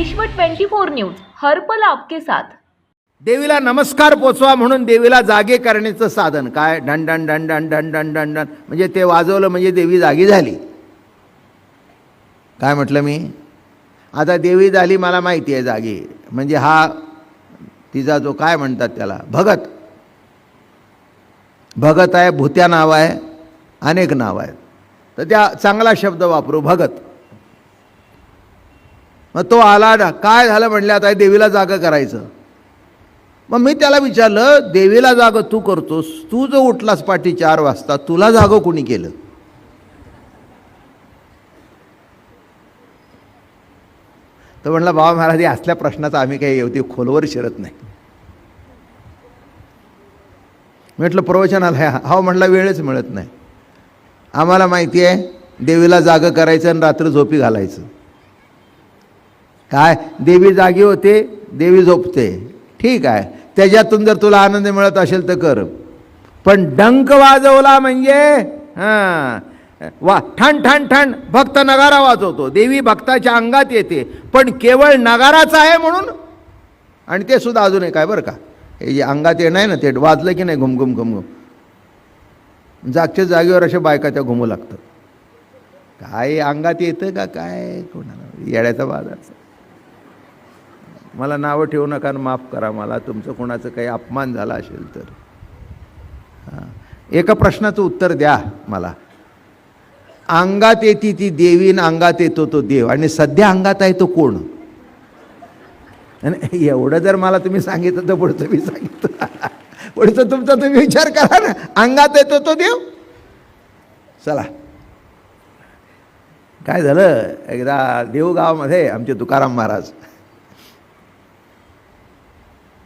विश्व 24 न्यूज हर्पल आपके साथ. देवीला नमस्कार पोचवा म्हणून देवीला जागे करण्याचं साधन. काय? डन डन डन डन डन डन डन डन. म्हणजे ते वाजवलं म्हणजे देवी जागी झाली. काय म्हटलं मी? आता देवी झाली मला माहिती आहे जागी. म्हणजे हा तिचा जो काय म्हणतात त्याला? भगत. भगत आहे भूत्या नाव आहे अनेक नाव आहेत. तर त्या चांगला शब्द वापरू भगत. मग तो आला ना काय झालं म्हणलं आता देवीला जागं करायचं. मग मी त्याला विचारलं देवीला जागं तू करतोस तू जो उठलास पाठी चार वाजता तुला जागं कुणी केलं? तर म्हणलं बाबा महाराज हे असल्या प्रश्नाचा आम्ही काही एवढी खोलवर शिरत नाही. म्हटलं प्रवचनाला हा हो वेळच मिळत नाही. आम्हाला माहिती आहे देवीला जागं करायचं आणि रात्र झोपी घालायचं. काय? देवी जागी होते देवी झोपते. ठीक आहे. त्याच्यातून जर तुला आनंद मिळत असेल तर कर. पण डंक वाजवला म्हणजे हां वा ठण ठण ठण भक्त नगारा वाजवतो. देवी भक्ताच्या अंगात येते. पण केवळ नगाराचं आहे म्हणून? आणि ते सुद्धा अजून एक आहे बरं का. हे जे अंगात येणं आहे ना ते वाजलं की नाही घुमघुम घुमघुम जागच्या जागेवर अशा बायका त्या घुमू लागतात. काय अंगात येतं का काय? कोणाला? येड्याचा बाजारचा. मला नावं ठेवू नका आणि माफ करा मला. तुमचं कोणाचं काही अपमान झाला असेल तर. हां. एका प्रश्नाचं उत्तर द्या मला. अंगात येते ती देवीन अंगात येतो तो देव. आणि सध्या अंगात आहे तो कोण? आणि एवढं जर मला तुम्ही सांगितलं तर पुढचं मी सांगितलं. पुढचं तुमचा तुम्ही विचार करा ना. अंगात येतो तो देव. चला. काय झालं? एकदा देवगावामध्ये आमचे तुकाराम महाराज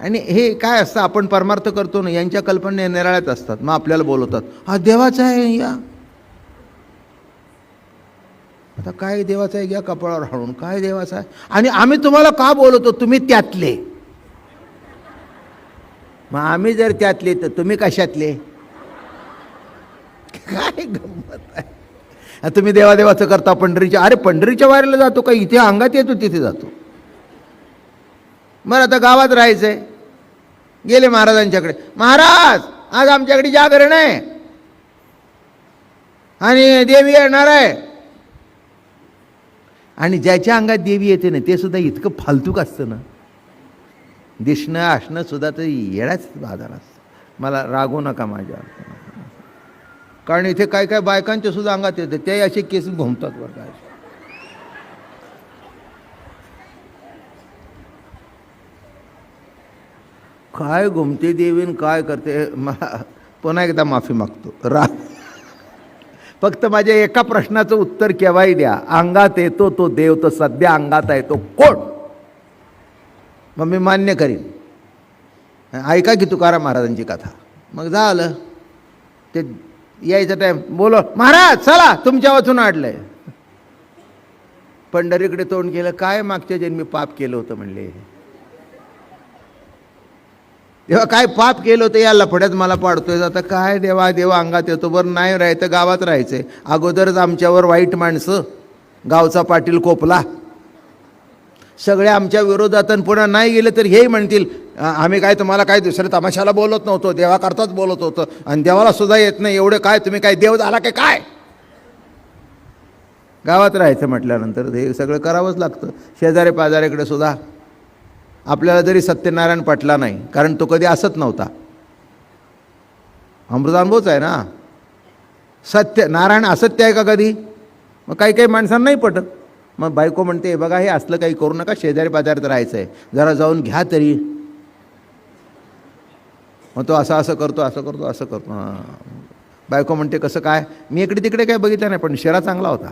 आणि हे काय असतं? आपण परमार्थ करतो ना यांच्या कल्पना निराळ्यात असतात. मग आपल्याला बोलवतात हा देवाचा आहे या. आता काय देवाचा आहे? या कपाळावर हळून काय देवाचा आहे? आणि आम्ही तुम्हाला का बोलवतो? तुम्ही त्यातले. मग आम्ही जर त्यातले तर तुम्ही कशातले? काय गंमत आहे? तुम्ही देवादेवाचं करता पंढरीच्या अरे पंढरीच्या वारीला जातो का? इथे अंगात येतो तिथे जातो. बरं आता गावात राहायचं आहे गेले महाराजांच्याकडे. महाराज आज आमच्याकडे जागरण आहे. आणि देवी येणार आहे. आणि ज्याच्या अंगात देवी येते ना ते सुद्धा इतकं फालतूक असतं ना? दिसणं असणं सुद्धा तर येण्याच बाजार असतं. मला रागवू नका माझ्या कारण इथे काय काय बायकांच्या सुद्धा अंगात येते ते असे केस घुमतात वर्गाचे काय घुमते देवीन काय करते पुन्हा एकदा माफी मागतो. रा फक्त माझ्या एका प्रश्नाचं उत्तर केव्हाही द्या. अंगात येतो तो देव तर सध्या अंगात आहे तो कोण? मग मी मान्य करीन. ऐका की तुकाराम महाराजांची कथा. मग झालं. ते यायचं टाईम बोलो महाराज चला तुमच्या वाचून आडलंय पंढरीकडे तोंड केलं काय मागच्या जन्मी पाप केलं होतं? म्हणले. देवा काय पाप केलं होतं या लफड्यात मला पाडतोय. आता काय देवा देवा अंगात येतो. बरं नाही राहायचं गावात राहायचंय. अगोदरच आमच्यावर वाईट माणसं गावचा पाटील कोपला. सगळे आमच्या विरोधात आणि पुन्हा नाही गेले तर हेही म्हणतील आम्ही काय तुम्हाला काय दुसऱ्या तमाशाला बोलत नव्हतो देवाकरताच बोलत होतं. आणि देवाला सुद्धा येत नाही एवढं काय तुम्ही काय देव झाला काय काय? गावात राहायचं म्हटल्यानंतर हे सगळं करावंच लागतं. शेजारी पाजाऱ्याकडे सुद्धा आपल्याला जरी सत्यनारायण पटला नाही कारण तो कधी असत नव्हता. अमृतानुभवच आहे ना. सत्य नारायण असत्य आहे का कधी? मग काही काही माणसांना नाही पटत. मग बायको म्हणते बघा हे असलं काही करू नका शेजारी पाजारात राहायचं आहे जरा जाऊन घ्या तरी. मग तो असं असं करतो असं करतो असं करतो. बायको म्हणते कसं काय? मी इकडे तिकडे काय बघितलं नाही पण शेरा चांगला होता.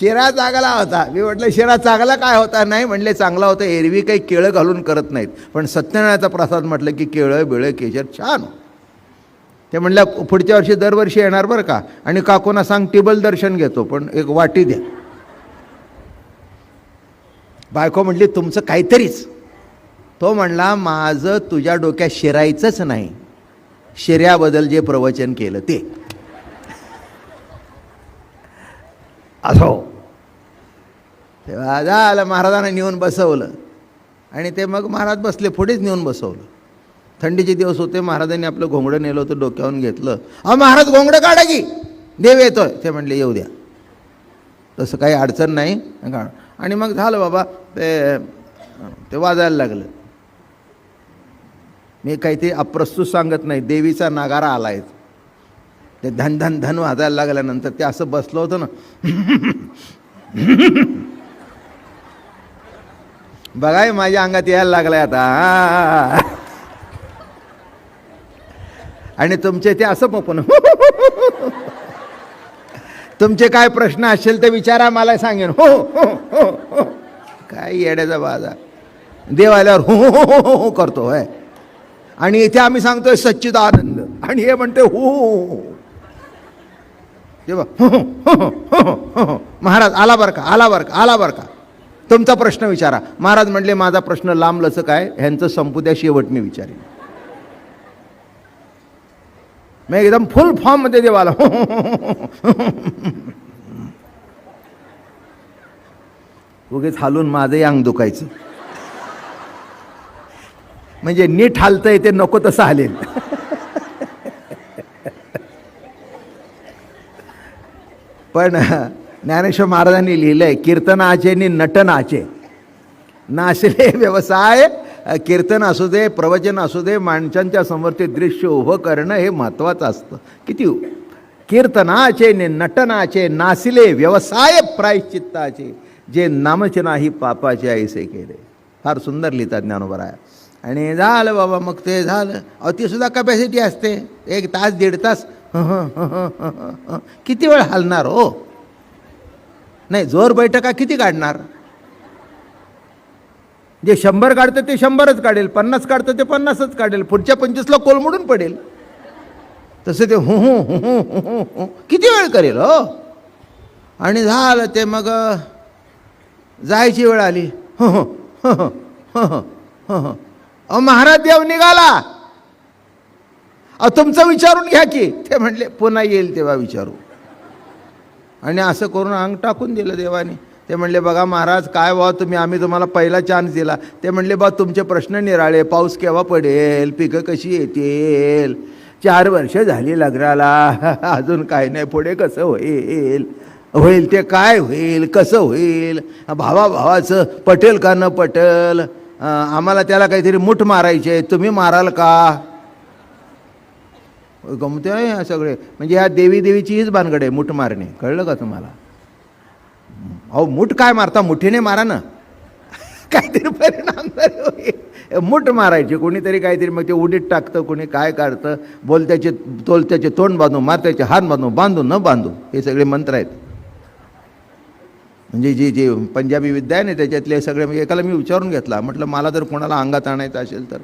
शिरा चांगला होता. मी म्हटलं शिरा चांगला काय होता? नाही म्हणले चांगला होता. एरवी काही केळं घालून करत नाहीत. पण सत्यनारायणाचा प्रसाद म्हटलं की केळं बिळं केशर छान हो. ते म्हणल्या पुढच्या वर्षी दरवर्षी येणार बरं का? आणि काकूना सांग टिबल दर्शन घेतो पण एक वाटी द्या. बायको म्हटली तुमचं काहीतरीच. तो म्हणला माझं तुझ्या डोक्यात शिरायचंच नाही. शिर्याबद्दल जे प्रवचन केलं ते. असो. तेव्हा झालं महाराजांना नेऊन बसवलं. आणि ते मग महाराज बसले पुढेच नेऊन बसवलं. थंडीचे दिवस होते महाराजांनी आपलं घोंगडं नेलं होतं डोक्यावरून घेतलं. अहो महाराज घोंगडं काढा की. देव येतोय. ते म्हणले येऊ द्या. तसं काही अडचण नाही. का आणि मग झालं बाबा ते ते वाजायला लागलं. मी काही ते अप्रस्तुत सांगत नाही. देवीचा नागारा आला आहे ते धन धन धन वाजायला लागल्यानंतर ते असं बसलं होतं ना. बघाय माझ्या अंगात यायला लागलाय आता. आणि तुमचे ते असं पण तुमचे काय प्रश्न असेल ते विचारा मला सांगेन. हो हो हो हो. काय येड्याचा बाजा. देव आल्यावर हो हो हो हो हो, हो करतो होय आणि इथे आम्ही सांगतोय सच्चिद आनंद आणि हे म्हणते हो हो हो. हो. जेव्हा हो हो हो हो महाराज आला बरं का आला बरं का आला बरं का तुमचा प्रश्न विचारा महाराज म्हणले माझा प्रश्न लांब लचं काय ह्यांचं संपू द्या शेवट मी विचारेन मी एकदम फुल फॉर्ममध्ये देवाला उगीच हालून माझंही अंग दुखायचं म्हणजे नीट हालतंय ते नको तसं हालेल पण ज्ञानेश्वर महाराजांनी लिहिलं आहे कीर्तनाचे नि नटनाचे. नाचले व्यवसाय कीर्तन असू दे प्रवचन असू दे माणसांच्या समोर ते दृश्य उभं करणं हे महत्त्वाचं असतं. किती कीर्तनाचे नि नटनाचे नाचले व्यवसाय प्रायश्चित्ताचे जे नामचना नाही पापाचे आईसे केले. फार सुंदर लिहितात ज्ञानोबराया आणि झालं बाबा मग ते झालं अहो तीसुद्धा कपॅसिटी असते एक तास दीड तास किती वेळ हलणार हो नाही जोर बैठका किती काढणार जे शंभर काढतं ते शंभरच काढेल पन्नास काढतं ते पन्नासच काढेल पुढच्या पंचवीसला कोलमडून पडेल तसं ते हो हो किती वेळ करेल हो आणि झालं ते मग जायची वेळ आली हो हो हो हो हो हो अहो महाराज देव निघाला. अहो तुमचं विचारून घ्या की. ते म्हणले पुन्हा येईल तेव्हा विचारू. आणि असं करून अंग टाकून दिलं देवाने. ते म्हणले बघा महाराज काय व्हा तुम्ही आम्ही तुम्हाला पहिला चान्स दिला. ते म्हणले बा तुमचे प्रश्न निराळे पाऊस केव्हा पडेल? पिकं कशी येतील? चार वर्ष झाली लग्नाला. अजून काय नाही पुढे कसं होईल? होईल ते काय होईल? कसं होईल? भावा भावाचं पटेल का न पटेल? आम्हाला त्याला काहीतरी मुठ मारायचे आहे, तुम्ही माराल का? गमते आहे ह्या सगळे. म्हणजे ह्या देवी देवीची हीच भानगड आहे मुठ मारणे. कळलं का तुम्हाला? अहो मुठ काय मारता? मुठीने मारा ना. काहीतरी परिणाम मुठ मारायची. कोणीतरी काहीतरी मग ते उडीत टाकतं कोणी काय काढतं. बोलत्याचे तोलत्याचे तोंड बांधू मारत्याचे हात बांधू बांधू न बांधू हे सगळे मंत्र आहेत. म्हणजे जी जी पंजाबी विद्या आहे ना त्याच्यातले सगळे म्हणजे एकाला मी विचारून घेतला. म्हटलं मला जर कोणाला अंगात आणायचं असेल तर.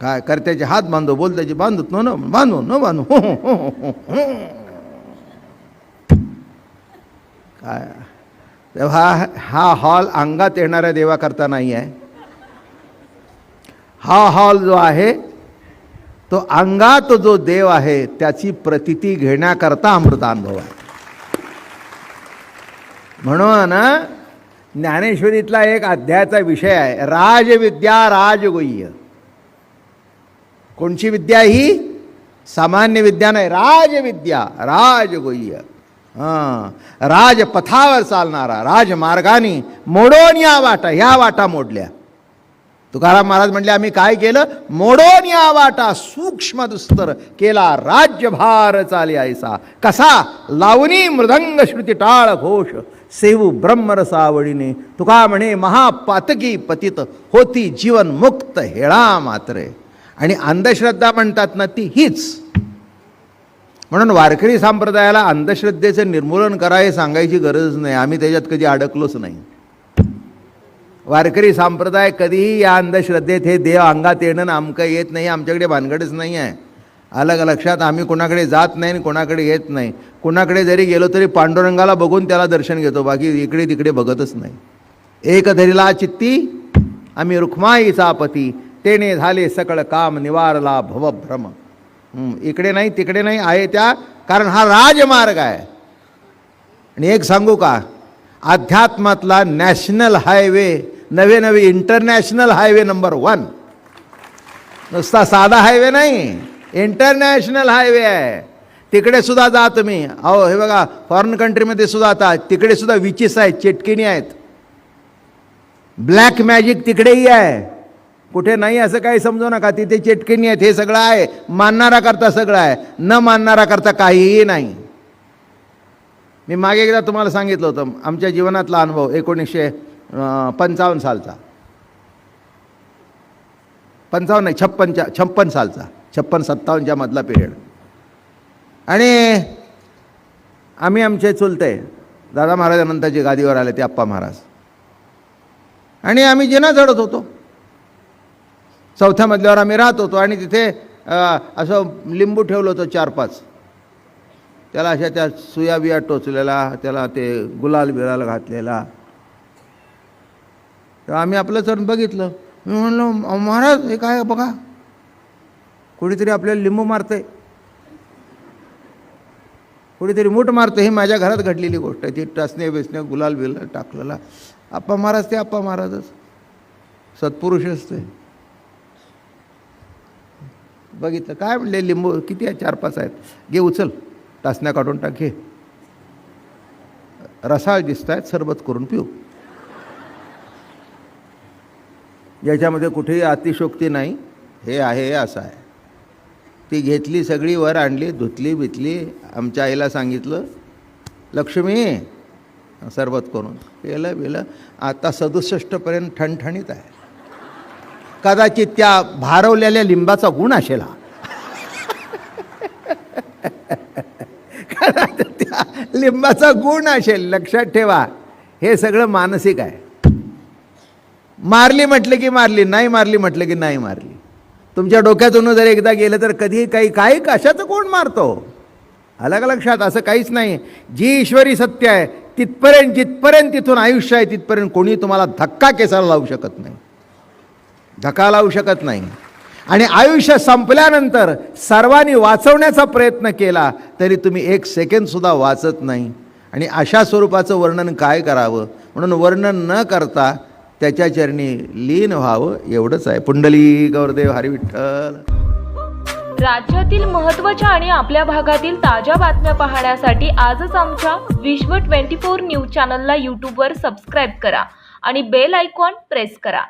काय करत्याचे हात बांधो बोल त्याचे बांधत नो ना बांधू न बांधू. हो हो हो. काय? तेव्हा हा हॉल अंगात येणाऱ्या देवाकरता नाही आहे. हा हॉल जो आहे तो अंगात जो देव आहे त्याची प्रतिती घेण्याकरता अमृतानुभव आहे. म्हणून ज्ञानेश्वरीतला एक अध्यायाचा विषय आहे राजविद्या राजगुह्य. कोणची विद्या ही? सामान्य विद्या नाही राजविद्या राजगुह्य. हां राजपथावर चालणारा राजमार्गाने मोडून या वाटा ह्या वाटा मोडल्या. तुकाराम महाराज म्हणले आम्ही काय केलं? मोडून या वाटा सूक्ष्म दुस्तर केला राज्यभार चाले ऐसा कसा? लावणी मृदंग श्रुती टाळ घोष सेवू ब्रह्मरसावळीने तुका म्हणे महापातकी पतित होती जीवन मुक्त हेळा मात्रे आणि अंधश्रद्धा म्हणतात ना ती हीच म्हणून वारकरी संप्रदायाला अंधश्रद्धेचं निर्मूलन करा हे सांगायची गरज नाही आम्ही त्याच्यात कधी अडकलोच नाही वारकरी संप्रदाय कधीही या अंधश्रद्धेत हे देव अंगात येणं आमकं येत नाही आमच्याकडे भानगडच नाही आहे अलग लक्षात आम्ही कोणाकडे जात नाही आणि कोणाकडे येत नाही. कोणाकडे जरी गेलो तरी पांडुरंगाला बघून त्याला दर्शन घेतो. बाकी इकडे तिकडे बघतच नाही. एक धरिला चित्ती आम्ही रुक्माईचा पती. तेने झाले सकळ काम निवारला भवभ्रम. इकडे नाही तिकडे नाही आहे त्या. कारण हा राजमार्ग आहे. आणि एक सांगू का? अध्यात्मातला नॅशनल हायवे नवे नवे इंटरनॅशनल हायवे नंबर वन. नुसता साधा हायवे नाही. इंटरनॅशनल हायवे आहे. तिकडे सुद्धा जा तुम्ही. अहो हे बघा फॉरेन कंट्रीमध्ये सुद्धा आता तिकडे सुद्धा विचेस आहेत चेटकिणी आहेत. ब्लॅक मॅजिक तिकडेही आहे. कुठे नाही असं काही समजू नका. तिथे चेटकिणी आहेत हे सगळं आहे. मानणारा करता सगळं आहे. न मानणारा करता काहीही नाही. मी मागे एकदा तुम्हाला सांगितलं होतं आमच्या जीवनातला अनुभव एकोणीसशे पंचावन्न सालचा. पंचावन्न नाही छप्पनच्या छप्पन सालचा. छप्पन सत्तावन्नच्या मधला पिरियड. आणि आम्ही आमचे चुलते दादा महाराजानंतर जे गादीवर आले ते अप्पा महाराज. आणि आम्ही जिना चढत होतो. चौथ्या मजल्यावर आम्ही राहत होतो आणि तिथे असं लिंबू ठेवलं होतं चार पाच त्याला अशा त्या सुया बिया टोचलेला त्याला ते गुलाल बिलाल घातलेला. तेव्हा आम्ही आपलं चढ बघितलं. मी म्हणलो महाराज हे काय बघा? कुणीतरी आपल्याला लिंबू मारतंय. कुणीतरी मूठ मारतं ही माझ्या घरात घडलेली गोष्ट आहे. ती टसणे बिसणे गुलाल बिल टाकलेला. आप्पा महाराज ते आप्पा महाराजच. सत्पुरुष असते बघितलं काय म्हणले लिंबू किती आहे? चार पाच आहेत. घे उचल. टासण्या काढून टाक घे. रसाळ दिसत आहेत सरबत करून पिऊ. याच्यामध्ये कुठेही अतिशोक्ती नाही. हे आहे हे असं आहे. ती घेतली सगळी वर आणली धुतली बितली. आमच्या आईला सांगितलं लक्ष्मी सरबत करून. पेलं बिलं आता सदुसष्टपर्यंत ठणठणीत आहे. कदाचित त्या भारवलेल्या लिंबाचा गुण असेल हा. कदाचित त्या लिंबाचा गुण असेल लक्षात ठेवा. हे सगळं मानसिक आहे. मारली म्हटलं की मारली नाही मारली म्हटलं की नाही मारली. तुमच्या डोक्यातून जर एकदा गेलं तर कधी काही काही कशाचं कोण मारतो? अलग लक्षात? असं काहीच नाही. जी ईश्वरी सत्य आहे तिथपर्यंत जिथपर्यंत तिथून आयुष्य आहे तिथपर्यंत कोणी तुम्हाला धक्का केसाला लावू शकत नाही. धक्का लावू शकत नाही. आणि आयुष्य संपल्यानंतर सर्वांनी वाचवण्याचा प्रयत्न केला तरी तुम्ही एक सेकंदसुद्धा वाचत नाही. आणि अशा स्वरूपाचं वर्णन काय करावं? म्हणून वर्णन न करता त्याच्या चरणी लीन व्हावं एवढंच आहे. पुंडली गौरदेव हरिविठ्ठल. राज्यातील महत्त्वाच्या आणि आपल्या भागातील ताज्या बातम्या पाहण्यासाठी आजच आमच्या विश्व ट्वेंटी फोर न्यूज चॅनलला यूट्यूबवर सबस्क्राईब करा आणि बेल आयकॉन प्रेस करा.